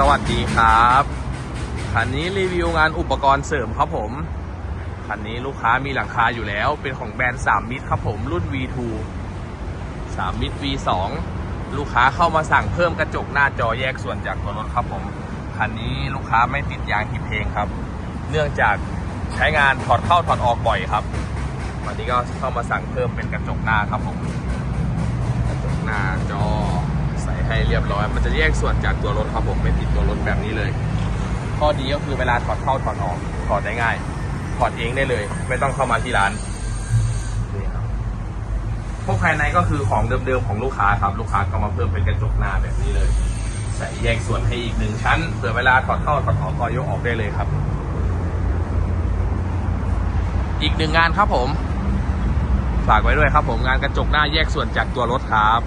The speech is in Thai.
สวัสดีครับ คันนี้รีวิวงานอุปกรณ์เสริมครับผม คันนี้ลูกค้ามีหลังคาอยู่แล้ว เป็นของแบรนด์ 3 มิตรครับผมรุ่น V2 3 มิตร V2 ลูกค้าเข้ามาสั่งเพิ่มกระจกหน้าจอแยกส่วนจากตัวรถครับผม คันนี้ลูกค้าไม่ติดยางหีบเพลงครับ เนื่องจากใช้งานถอดเข้าถอดออกบ่อยครับ วันนี้ก็เข้ามาสั่งเพิ่มเป็นกระจกหน้าครับผม ให้เรียบร้อย มันจะแยกส่วนจากตัวรถครับผมไม่ติดตัวรถแบบนี้เลย ข้อดีก็คือเวลาถอดเข้าถอดออกถอดได้ง่ายถอดเองได้เลย ไม่ต้องเข้ามาที่ร้านนี่ครับพวกภายในก็คือของเดิมๆของลูกค้าครับลูกค้าก็มาเพิ่มเป็นกระจกหน้าแบบนี้เลยใส่แยกส่วนให้อีกหนึ่งชั้นเผื่อเวลาถอดเข้าถอดออกก็ยกออกได้เลยครับ อีกหนึ่งงานครับผมฝากไว้ด้วยครับผมงานกระจกหน้าแยกส่วนจากตัวรถครับ